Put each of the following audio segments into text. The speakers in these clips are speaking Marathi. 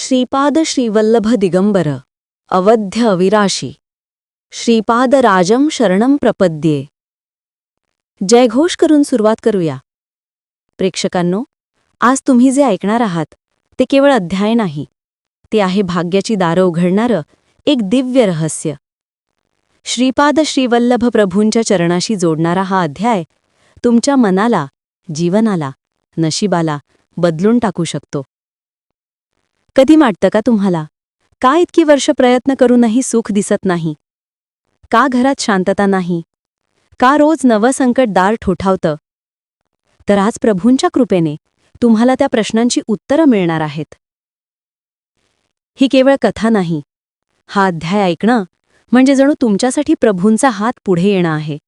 श्रीपाद श्रीवल्लभ दिगंबर अवध्य अविराशी श्रीपाद राजम शरणम प्रपद्ये जयघोष करून सुरुवात करूया। प्रेक्षकांनो आज तुम्ही जे ऐकणार आहात ते केवळ अध्याय नाही ते आहे भाग्याची दारं उघडणारं एक दिव्य रहस्य. श्रीपाद श्रीवल्लभ प्रभूंच्या चरणाशी जोडणारा हा अध्याय तुमच्या मनाला जीवनाला नशिबाला बदलून टाकू शकतो. कधी वाटतं का तुम्हाला? का इतकी वर्ष प्रयत्न करूनही सुख दिसत नाही? का घरात शांतता नाही? का रोज नवं संकट दार ठोठावतं? तर आज प्रभूंच्या कृपेने तुम्हाला त्या प्रश्नांची उत्तरं मिळणार आहेत. ही केवळ कथा नाही. हा अध्याय ऐकणं म्हणजे जणू तुमच्यासाठी प्रभूंचा हात पुढे येणं आहे.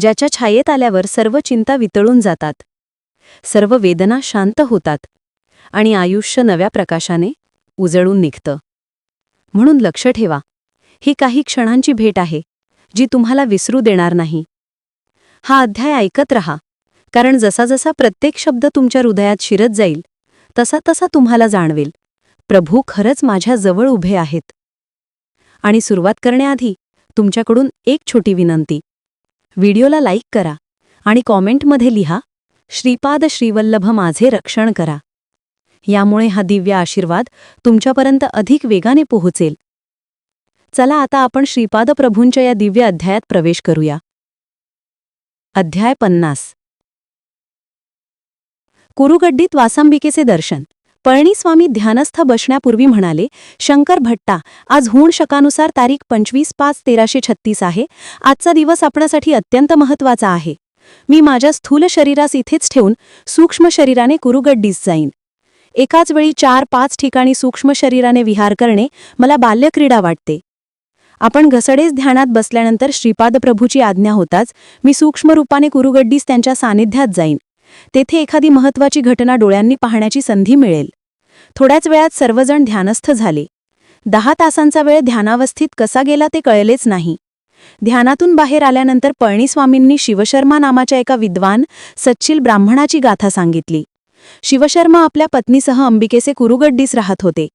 ज्याच्या छायेत आल्यावर सर्व चिंता वितळून जातात. सर्व वेदना शांत होतात. आणि आयुष्य नव्या प्रकाशाने उजळून निघतं. म्हणून लक्ष ठेवा. ही काही क्षणांची भेट आहे जी तुम्हाला विसरू देणार नाही. हा अध्याय ऐकत रहा. कारण जसा जसा प्रत्येक शब्द तुमच्या हृदयात शिरत जाईल तसा तसा तुम्हाला जाणवेल. प्रभू खरंच माझ्या जवळ उभे आहेत. आणि सुरुवात करण्याआधी तुमच्याकडून एक छोटी विनंती. व्हिडिओला लाईक करा आणि कॉमेंटमध्ये लिहा श्रीपाद श्रीवल्लभ माझे रक्षण करा. यामुळे हा दिव्य आशीर्वाद तुमच्यापर्यंत अधिक वेगाने पोहोचेल. चला आता आपण श्रीपाद प्रभूंच्या या दिव्य अध्यायात प्रवेश करूया. अध्याय पन्नास. कुरुगड्डीत वासांबिकेचे दर्शन. पळणीस्वामी ध्यानस्थ बसण्यापूर्वी म्हणाले शंकर भट्टा आज होण शकानुसार तारीख पंचवीस पाच तेराशे छत्तीस आहे. आजचा दिवस आपणासाठी अत्यंत महत्त्वाचा आहे. मी माझ्या स्थूल शरीरास इथेच ठेवून सूक्ष्म शरीराने कुरुगड्डीस जाईन. एकाच वेळी चार पाच ठिकाणी सूक्ष्म शरीराने विहार करणे मला बाल्यक्रीडा वाटते. आपण घसडेच ध्यानात बसल्यानंतर श्रीपाद प्रभूची आज्ञा होताच मी सूक्ष्म रूपाने कुरुगड्डीस त्यांच्या सानिध्यात जाईन. तेथे एखादी महत्वाची घटना डोळ्यांनी पाहण्याची संधी मिळेल. थोड्याच वेळात सर्वजण ध्यानस्थ झाले. दहा तासांचा वेळ ध्यानावस्थित कसा गेला ते कळलेच नाही. ध्यानातून बाहेर आल्यानंतर पळणीस्वामींनी शिवशर्मा नामाच्या एका विद्वान सच्चिल ब्राह्मणाची गाथा सांगितली. शिवशर्मा आपल्या पत्नीसह अंबिकेचे कुरुगड्डीस राहत होते.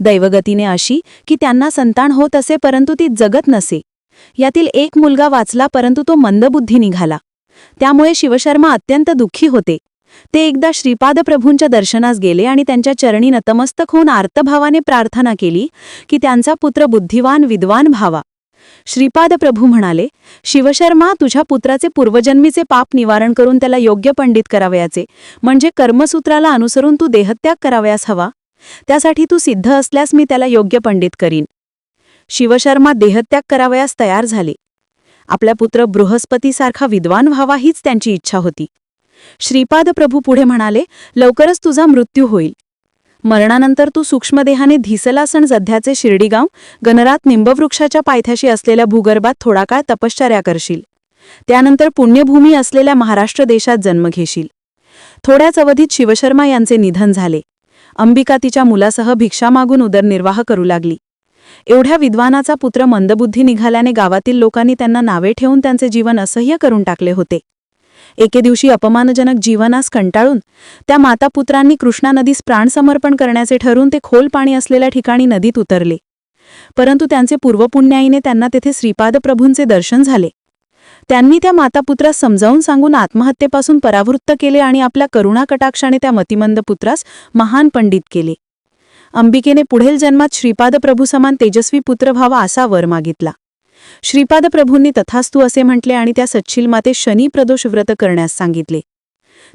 दैवगतीने अशी की त्यांना संतान होत असे परंतु ती जगत नसे. यातील एक मुलगा वाचला परंतु तो मंदबुद्धी निघाला. त्यामुळे शिवशर्मा अत्यंत दुःखी होते. ते एकदा श्रीपादप्रभूंच्या दर्शनास गेले आणि त्यांच्या चरणी नतमस्तक होऊन आर्तभावाने प्रार्थना केली की त्यांचा पुत्र बुद्धिवान विद्वान भावा श्रीपाद प्रभू म्हणाले शिवशर्मा तुझ्या पुत्राचे पूर्वजन्मीचे पाप निवारण करून त्याला योग्य पंडित करावयाचे. म्हणजे कर्मसूत्राला अनुसरून तू देहत्याग करावयास हवा. त्यासाठी तू सिद्ध असल्यास मी त्याला योग्य पंडित करीन. शिवशर्मा देहत्याग करावयास तयार झाले. आपल्या पुत्र बृहस्पतीसारखा विद्वान व्हावा हीच त्यांची इच्छा होती. श्रीपाद प्रभू पुढे म्हणाले लवकरच तुझा मृत्यू होईल. मरणानंतर तू सूक्ष्मदेहाने धिसलासण सध्याचे शिर्डीगाव गणरात निंबवृक्षाच्या पायथ्याशी असलेल्या भूगर्भात थोडा काळ तपश्चर्या करशील. त्यानंतर पुण्यभूमी असलेल्या महाराष्ट्र देशात जन्म घेशील. थोड्याच अवधीत शिवशर्मा यांचे निधन झाले. अंबिका तिच्या मुलासह भिक्षा मागून उदरनिर्वाह करू लागली. एवढ्या विद्वानाचा पुत्र मंदबुद्धी निघाल्याने गावातील लोकांनी त्यांना नावे ठेवून त्यांचे जीवन असह्य करून टाकले होते. एके दिवशी अपमानजनक जीवनास कंटाळून त्या मातापुत्रांनी कृष्णा नदीस प्राणसमर्पण करण्याचे ठरून ते खोल पाणी असलेल्या ठिकाणी नदीत उतरले. परंतु त्यांचे पूर्वपुण्याईने त्यांना तेथे श्रीपाद प्रभूंचे दर्शन झाले. त्यांनी त्या मातापुत्रास समजावून सांगून आत्महत्येपासून परावृत्त केले आणि आपल्या करुणा कटाक्षाने त्या मतिमंद पुत्रास महान पंडित केले. अंबिकेने पुढील जन्मात श्रीपाद समान तेजस्वी पुत्र व्हावा असा वर मागितला. श्रीपाद प्रभूंनी तथास्तू असे म्हटले आणि त्या सच्छिल माते शनी प्रदोष व्रत करण्यास सांगितले.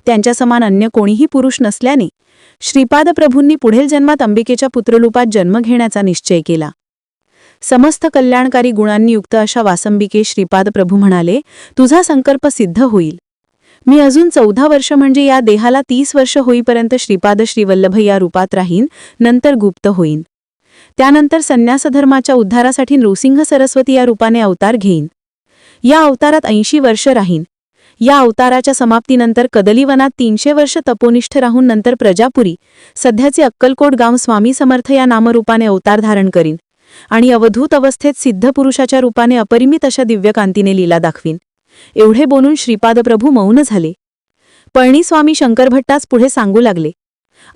त्यांच्या समान अन्य कोणीही पुरुष नसल्याने श्रीपाद प्रभूंनी पुढील जन्मात अंबिकेच्या पुत्ररूपात जन्म घेण्याचा निश्चय केला. समस्त कल्याणकारी गुणांनी युक्त अशा वासंबिके श्रीपाद प्रभू म्हणाले तुझा संकल्प सिद्ध होईल. मी अजून चौदा वर्ष म्हणजे या देहाला तीस वर्ष होईपर्यंत श्रीपाद श्रीवल्लभ या रूपात राहीन नंतर गुप्त होईन. त्यानंतर संन्यासधर्माच्या उद्धारासाठी नृसिंह सरस्वती या रूपाने अवतार घेईन. या अवतारात ऐंशी वर्ष राहीन. या अवताराच्या समाप्तीनंतर कदलीवनात तीनशे वर्ष तपोनिष्ठ राहून नंतर प्रजापुरी सध्याचे अक्कलकोट गाव स्वामी समर्थ या नामरूपाने अवतार धारण करीन आणि अवधूत अवस्थेत सिद्ध पुरुषाच्या रूपाने अपरिमित अशा दिव्यकांतीने लीला दाखवीन. एवढे बोलून श्रीपादप्रभू मौन झाले. पळणीस्वामी शंकरभट्टाच पुढे सांगू लागले.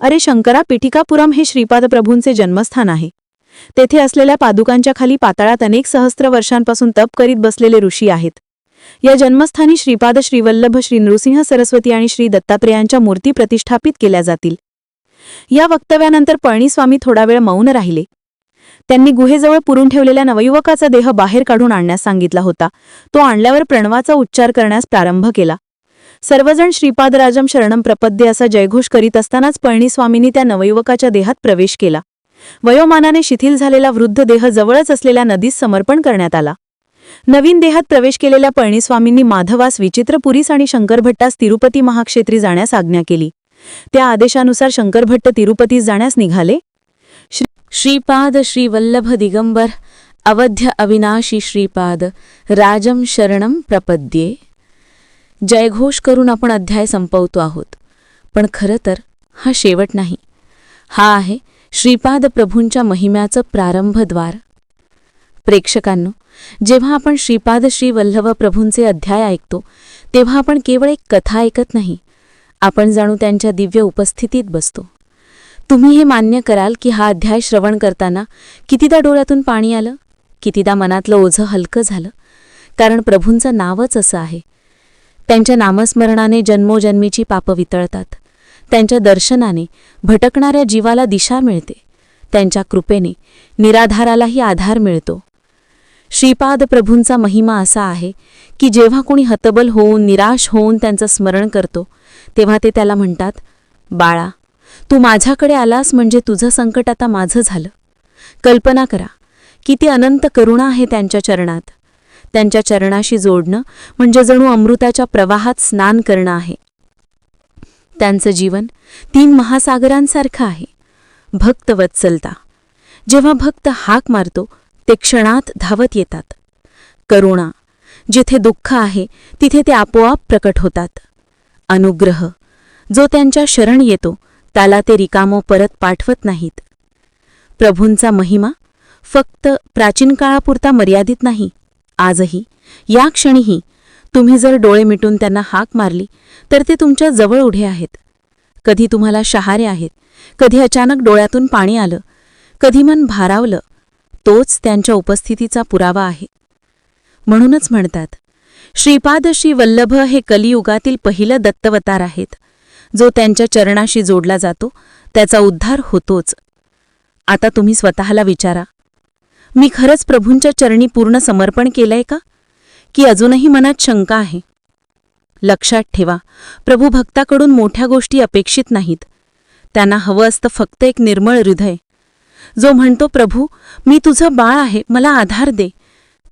अरे शंकरा पिठिकापुरम हे श्रीपाद प्रभूंचे जन्मस्थान आहे. तेथे असलेल्या पादुकांच्या खाली पाताळात अनेक सहस्त्र वर्षांपासून तप करीत बसलेले ऋषी आहेत. या जन्मस्थानी श्रीपाद श्रीवल्लभ श्री नृसिंह सरस्वती आणि श्री दत्तात्रेयांच्या मूर्ती प्रतिष्ठापित केल्या जातील. या वक्तव्यानंतर पळणीस्वामी थोडा वेळ मौन राहिले. त्यांनी गुहेजवळ पुरून ठेवलेल्या नवयुवकाचा देह बाहेर काढून आणण्यास सांगितला होता. तो आणल्यावर प्रणवाचा उच्चार करण्यास प्रारंभ केला. सर्वजण श्रीपादराजम शरणम प्रपद्ये असा जयघोष करीत असतानाच पळणीस्वामींनी त्या नवयुवकाच्या देहात प्रवेश केला. वयोमानाने शिथिल झालेला वृद्ध देह जवळच असलेल्या नदीस समर्पण करण्यात आला. नवीन देहात प्रवेश केलेल्या पळणीस्वामींनी माधवास विचित्रपुरीस आणि शंकरभट्टास तिरुपती महाक्षेत्री जाण्यास आज्ञा केली. त्या आदेशानुसार शंकरभट्ट तिरुपतीस जाण्यास निघाले. श्री श्रीपाद श्रीवल्लभ दिगंबर अवध्य अविनाशी श्रीपाद राजम शरणम प्रपद्ये. जयघोष करून आपण अध्याय संपवतो आहोत. पण खरं तर हा शेवट नाही. हा आहे श्रीपाद प्रभूंच्या महिम्याचं प्रारंभद्वार प्रेक्षकांनो जेव्हा आपण श्रीपाद श्री वल्लभ प्रभूंचे अध्याय ऐकतो तेव्हा आपण केवळ एक कथा ऐकत नाही. आपण जाणू त्यांच्या दिव्य उपस्थितीत बसतो. तुम्ही हे मान्य कराल की हा अध्याय श्रवण करताना कितीदा डोळ्यातून पाणी आलं? कितीदा मनातलं ओझं हलकं झालं? कारण प्रभूंचं नावच असं आहे. त्यांच्या नामस्मरणाने जन्मोजन्मीची पापं वितळतात. त्यांच्या दर्शनाने भटकणाऱ्या जीवाला दिशा मिळते. त्यांच्या कृपेने निराधारालाही आधार मिळतो. श्रीपाद प्रभूंचा महिमा असा आहे की जेव्हा कोणी हतबल होऊन निराश होऊन त्यांचं स्मरण करतो तेव्हा ते त्याला म्हणतात बाळा तू माझ्याकडे आलास म्हणजे तुझं संकट आता माझं झालं. कल्पना करा किती अनंत करुणा आहे त्यांच्या चरणात. त्यांच्या चरणाशी जोडणं म्हणजे जणू अमृताच्या प्रवाहात स्नान करणं आहे. त्यांचं जीवन तीन महासागरांसारखं आहे. भक्त वत्सलता. जेव्हा भक्त हाक मारतो ते क्षणात धावत येतात. करुणा. जिथे दुःख आहे तिथे ते आपोआप प्रकट होतात. अनुग्रह. जो त्यांच्या शरण येतो त्याला ते रिकामो परत पाठवत नाहीत. प्रभूंचा महिमा फक्त प्राचीन काळापुरता मर्यादित नाही. आजही या क्षणीही तुम्ही जर डोळे मिटून त्यांना हाक मारली तर ते तुमच्या जवळ उढे आहेत. कधी तुम्हाला शहारे आहेत कधी अचानक डोळ्यातून पाणी आलं कधी मन भारावलं तोच त्यांच्या उपस्थितीचा पुरावा आहे. म्हणूनच म्हणतात श्रीपाद श्री वल्लभ हे कलियुगातील पहिलं दत्तवतार आहेत. जो त्यांच्या चरणाशी जोडला जातो त्याचा उद्धार होतोच. आता तुम्ही स्वतःला विचारा. मी खरंच प्रभूंच्या चरणी पूर्ण समर्पण केलंय का? की अजूनही मनात शंका आहे. लक्षात ठेवा प्रभू भक्ताकडून मोठ्या गोष्टी अपेक्षित नाहीत. त्यांना हवं असतं फक्त एक निर्मळ हृदय. जो म्हणतो प्रभू मी तुझं बाळ आहे मला आधार दे.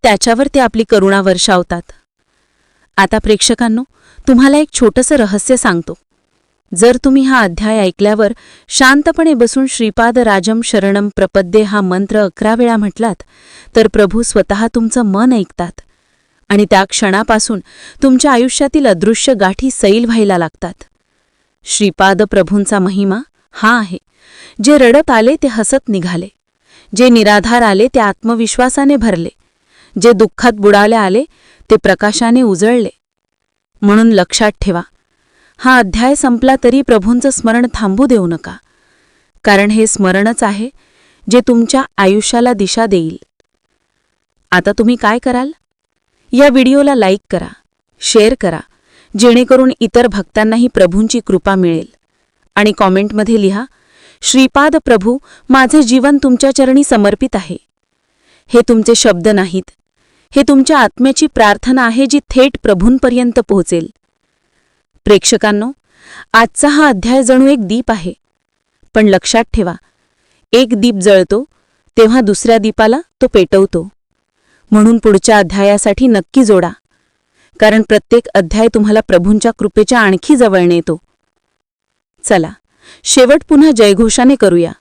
त्याच्यावर ते आपली करुणा वर्षावतात. आता प्रेक्षकांनो तुम्हाला एक छोटंसं रहस्य सांगतो. जर तुम्ही हा अध्याय ऐकल्यावर शांतपणे बसून श्रीपाद राजम शरणम प्रपद्ये हा मंत्र अकरा वेळा म्हटलात तर प्रभू स्वतः तुमचं मन ऐकतात. आणि त्या क्षणापासून तुमच्या आयुष्यातील अदृश्य गाठी सैल व्हायला लागतात. श्रीपाद प्रभूंचा महिमा हा आहे. जे रडत आले ते हसत निघाले. जे निराधार आले ते आत्मविश्वासाने भरले. जे दुःखात बुडाले आले ते प्रकाशाने उजळले. म्हणून लक्षात ठेवा हा अध्याय संपला तरी प्रभूंचं स्मरण थांबू देऊ नका. कारण हे स्मरणच आहे जे तुमच्या आयुष्याला दिशा देईल. आता तुम्ही काय कराल? या व्हिडिओला लाईक करा शेअर करा जेणेकरून इतर भक्तांनाही प्रभूंची कृपा मिळेल. आणि कॉमेंटमध्ये लिहा श्रीपाद प्रभू माझे जीवन तुमच्या चरणी समर्पित आहे. हे तुमचे शब्द नाहीत. हे तुमच्या आत्म्याची प्रार्थना आहे जी थेट प्रभूंपर्यंत पोहोचेल. प्रेक्षकांनो आजचा हा अध्याय जणू एक दीप आहे. पण लक्षात ठेवा एक दीप जळतो तेव्हा दुसऱ्या दीपाला तो पेटवतो. म्हणून पुढच्या अध्यायासाठी नक्की जोडा. कारण प्रत्येक अध्याय तुम्हाला प्रभूंच्या कृपेच्या आणखी जवळ नेतो. चला शेवट पुन्हा जयघोषाने करूया.